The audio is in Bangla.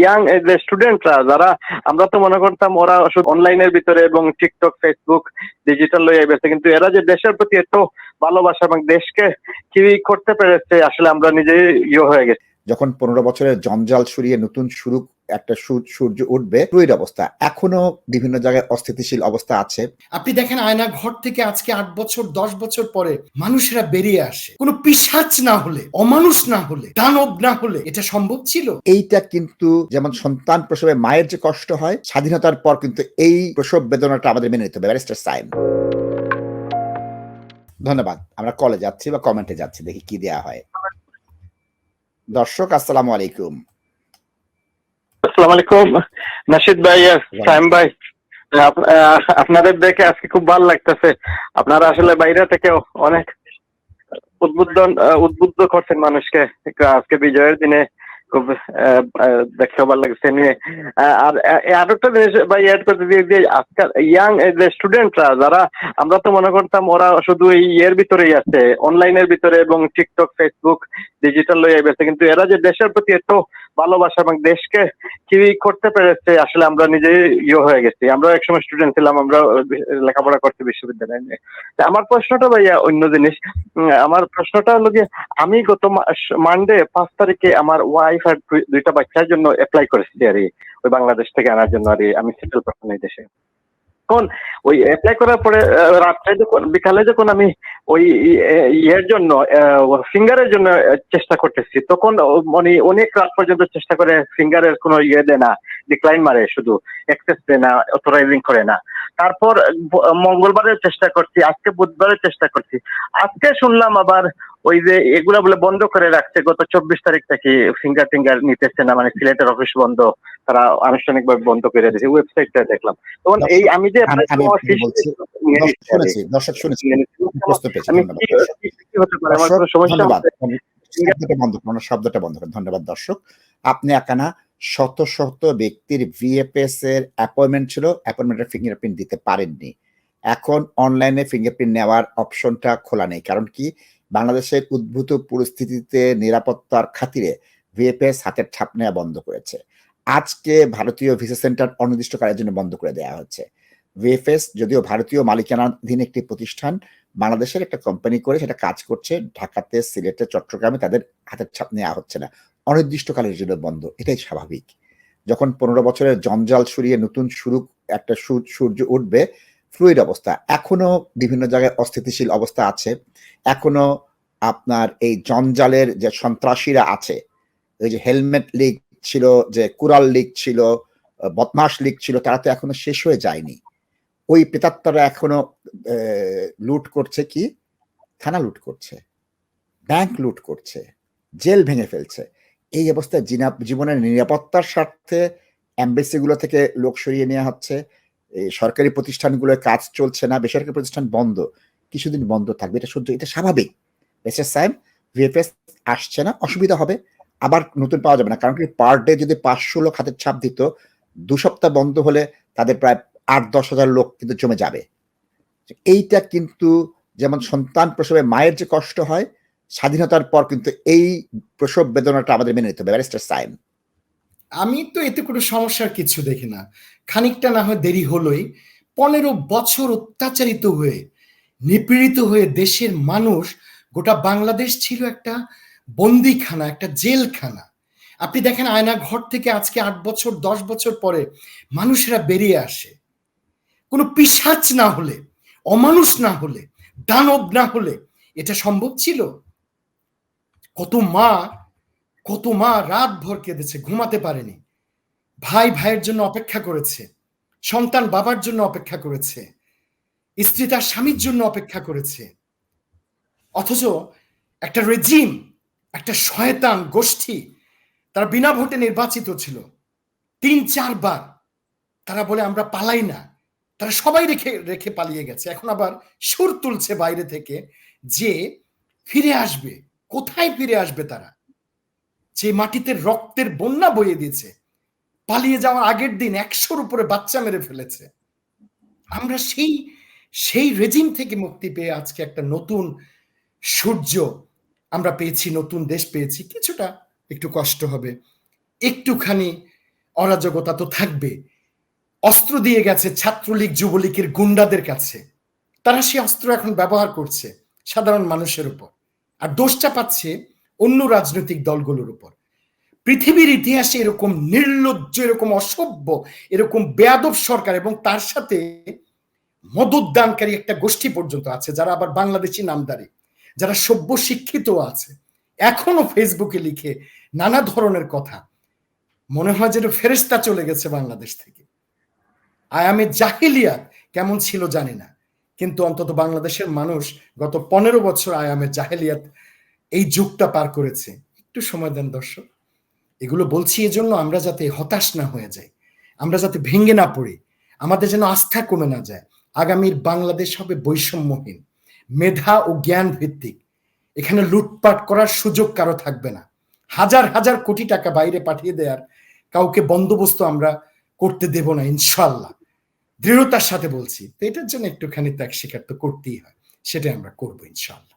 ইয়াং যে স্টুডেন্টরা যারা, আমরা তো মনে করতাম ওরা শুধু অনলাইনের ভিতরে এবং টিকটক ফেসবুক ডিজিটাল লইয়া গেছে কিন্তু এরা যে দেশের প্রতি এত ভালোবাসা এবং দেশকে কি করতে পেরেছে, আসলে আমরা নিজেই ইয়ে হয়ে গেছি। যখন পনেরো বছরের জঞ্জাল সরিয়ে নতুন শুরু একটা সূর- সূর্য উঠবে ফ্লুইড অবস্থা। এখনও বিভিন্ন জায়গায় অস্থিতিশীল অবস্থা আছে। আপনি দেখেন আয়না ঘর থেকে আজকে আট বছর দশ বছর পরে মানুষেরা বেরিয়ে আসে। কোনো পিসাচ না হলে অমানুষ না হলে দানব না হলে এটা সম্ভব ছিল? এইটা কিন্তু যেমন সন্তান প্রসবে মায়ের যে কষ্ট হয় স্বাধীনতার পর কিন্তু এই প্রসব বেদনাটা আমাদের মেনে নিতে হবে। ব্যারিস্টার সাইন ধন্যবাদ। আমরা কলে যাচ্ছি বা কমেন্টে যাচ্ছি দেখি কি দেয়া হয়। দর্শক আসসালামু আলাইকুম। আসসালামু আলাইকুম নাশিদ ভাই আর সাইম ভাই আপনাদের দেখে আজকে খুব ভালো লাগতেছে। আপনারা আসলে বাইরে থেকে অনেক উদ্বুদ্ধ উদ্বুদ্ধ করছেন মানুষকে। আজকে বিজয়ের দিনে খুব দেখতে ভালো লাগছে নিয়ে। আর আহ, আরেকটা জিনিস ভাই অ্যাড করতে দিয়ে আজকাল ইয়াং যে স্টুডেন্টরা যারা আমরা তো মনে করতাম ওরা শুধু এই ইয়ের ভিতরেই আছে অনলাইনের ভিতরে এবং টিকটক ফেসবুক ডিজিটাল লইয়া গেছে কিন্তু এরা যে দেশের প্রতি এত ভালোবাসা এবং দেশকে কি করতে পেরেছে, আসলে আমরা নিজেই ইয়ে হয়ে গেছি। আমরা একসময় স্টুডেন্ট ছিলাম, আমরা লেখাপড়া করছি বিশ্ববিদ্যালয় নিয়ে। আমার প্রশ্নটা ভাইয়া অন্য জিনিস আমার প্রশ্নটা হলো যে, আমি গত মানডে পাঁচ তারিখে আমার ওয়াইফ আর দুই- দুইটা বাচ্চার জন্য অ্যাপ্লাই করেছি আর ওই বাংলাদেশ থেকে আনার জন্য আর আমি সেটেল পারতাম এই দেশে। তখন ওই অ্যাপ্লাই করার পরে রাত্রে যখন, বিকালে যখন আমি ওই ইয়ের জন্য ফিঙ্গারের জন্য চেষ্টা করতেছি, তখন ও- মানে অনেক রাত পর্যন্ত চেষ্টা করে ফিঙ্গারের কোনো ইয়ে দেয় না ডিক্লাইন মারে শুধু অ্যাক্সেস দেয় না অথরাইজিং করে না। তারপর মঙ্গলবারের চেষ্টা করছি, আজকে বুধবারের চেষ্টা করছি। আজকে শুনলাম আবার ওই যে এগুলা বলে বন্ধ করে রাখছে গত চব্বিশ তারিখ থেকে ফিঙ্গার টিঙ্গার নিতেছে না মানে সিলেটের অফিস বন্ধ তারা আনুষ্ঠানিক ভাবে বন্ধ করে দিয়েছে ওয়েবসাইটটা দেখলাম। তখন এই আমি যে দর্শক। শুনেছি বন্ধ করুন শব্দটা বন্ধ করুন ধন্যবাদ দর্শক। আপনি একানা শত শত ব্যক্তির ভিএফএস এর অ্যাপয়েন্টমেন্ট ছিল অ্যাপয়েন্টমেন্টের ফিঙ্গারপ্রিন্ট দিতে পারেননি। এখন অনলাইনে ফিঙ্গারপ্রিন্ট নেওয়ার অপশনটা খোলা নেই কারণ কি? বাংলাদেশের উদ্ভূত পরিস্থিতিতে নিরাপত্তার খাতিরে ভিএফএস হাতের ছাপ নেওয়া বন্ধ করেছে। আজকে ভারতীয় ভিসা সেন্টার অনির্দিষ্টকালের জন্য বন্ধ করে দেওয়া হচ্ছে। ভিএফএস যদিও ভারতীয় মালিকানাধীন একটি প্রতিষ্ঠান, বাংলাদেশের একটা কোম্পানি করে সেটা কাজ করছে, ঢাকাতে, সিলেটে, চট্টগ্রামে তাদের হাতের ছাপ নেওয়া হচ্ছে না। অনির্দিষ্টকালের জন্য বন্ধ, এটাই স্বাভাবিক। যখন পনেরো বছরের জঞ্জাল সরিয়ে নতুন শুরু, একটা সূর- সূর্য উঠবে ফ্লুইড অবস্থা। এখনও বিভিন্ন জায়গায় অস্থিতিশীল অবস্থা আছে। এখনও আপনার এই জঞ্জালের যে সন্ত্রাসীরা আছে, ওই যে হেলমেট লিগ ছিল, যে কুরাল লিগ ছিল বদমাস লিগ ছিল, তারা তো এখনও শেষ হয়ে যায়নি। ওই প্রেতাত্মারা এখনও লুট করছে কি? থানা লুট করছে, ব্যাংক লুট করছে, জেল ভেঙে ফেলছে। এই অবস্থায় জীবনের নিরাপত্তার স্বার্থে এমবেসিগুলো থেকে লোক সরিয়ে নেওয়া হচ্ছে। এই সরকারি প্রতিষ্ঠানগুলোর কাজ চলছে না, বেসরকারি প্রতিষ্ঠান বন্ধ, কিছুদিন বন্ধ থাকবে, এটা সহ্য, এটা স্বাভাবিক। বেসের সাহেব ভিএফএস আসছে না, অসুবিধা হবে, আবার নতুন পাওয়া যাবে না, কারণ কি পার ডে যদি পাঁচশো লোক হাতের ছাপ দিত, দু সপ্তাহ বন্ধ হলে তাদের প্রায় আট, দশ হাজার লোক কিন্তু জমে যাবে। এইটা কিন্তু যেমন সন্তান প্রসবে মায়ের যে কষ্ট হয়, স্বাধীনতার পর কিন্তু এই প্রসব বেদনাটা আমাদের মেনে নিতে হবে, ব্যারিস্টার সাইন আমি তো এতে কোনো সমস্যার কিছু দেখি না। খানিকটা না হয় দেরি হলোই। পনেরো বছর অত্যাচারিত হয়ে, নিপীড়িত হয়ে দেশের মানুষ, গোটা বাংলাদেশ ছিল একটা বন্দিখানা, একটা জেলখানা। আপনি দেখেন আয়না ঘর থেকে আজকে আট বছর, দশ বছর পরে মানুষেরা বেরিয়ে আসে। কোনো পিসাচ না হলে, অমানুষ না হলে, দানব না হলে এটা সম্ভব ছিল? কত মা কত মা রাত ভর কেঁদেছে, ঘুমাতে পারেনি। ভাই ভাইয়ের জন্য অপেক্ষা করেছে, সন্তান বাবার জন্য অপেক্ষা করেছে, স্ত্রী তার স্বামীর জন্য অপেক্ষা করেছে। অথচ একটা রেজিম, একটা শয়তান গোষ্ঠী তারা বিনা ভোটে নির্বাচিত ছিল। তিন চারবার তারা বলে, আমরা পালাই না। তারা সবাই রেখে রেখে পালিয়ে গেছে। এখন আবার সুর তুলছে বাইরে থেকে যে ফিরে আসবে, কোথায় ফিরে আসবে তারা? যে মাটিতে রক্তের বন্যা বইয়ে দিয়েছে, পালিয়ে যাওয়ার আগের দিন একশোর উপরে বাচ্চা মেরে ফেলেছে। আমরা সেই সেই রেজিম থেকে মুক্তি পেয়ে আজকে একটা নতুন সূর্য আমরা পেয়েছি, নতুন দেশ পেয়েছি। কিছুটা একটু কষ্ট হবে। একটুখানি অরাজকতা তো থাকবে। অস্ত্র দিয়ে গেছে ছাত্রলীগ, যুবলীগের গুন্ডাদের কাছে। তারা সেই অস্ত্র এখন ব্যবহার করছে সাধারণ মানুষের উপর। আর দোষটা পাচ্ছে অন্য রাজনৈতিক দলগুলোর উপর। পৃথিবীর ইতিহাসে এরকম নির্লজ্জ, এরকম অসভ্য, এরকম বেয়াদব সরকার এবং তার সাথে মদতদানকারী একটা গোষ্ঠী পর্যন্ত আছে, যারা আবার বাংলাদেশি নামদারি, যারা সভ্য শিক্ষিত আছে, এখনও ফেসবুকে লিখে নানা ধরনের কথা। মনে হয় যেন ফেরেস্তা চলে গেছে বাংলাদেশ থেকে। আয়ামে জাহিলিয়াত, কেমন ছিল জানি না। কিন্তু অন্তত বাংলাদেশের মানুষ গত পনেরো বছর আয়ামে জাহেলিয়াত এই যুগটা পার করেছে। একটু সময় দেন দর্শক। এগুলো বলছি এজন্য আমরা যাতে হতাশ না হয়ে যাই। আমরা যাতে ভেঙে না পড়ি। আমাদের যেন আস্থা কমে না যায়। আগামীর বাংলাদেশ হবে বৈষম্যহীন, মেধা ও জ্ঞান ভিত্তিক এখানে লুটপাট করার সুযোগ কারও থাকবে না। হাজার হাজার কোটি টাকা বাইরে পাঠিয়ে দেওয়ার কাউকে বন্দোবস্ত আমরা করতে দেব না ইনশাল্লাহ দৃঢ়তার সাথে বলছি। তো এটার জন্য একটুখানি ত্যাগ স্বীকার তো করতেই হয়। সেটাই আমরা করব ইনশাল্লাহ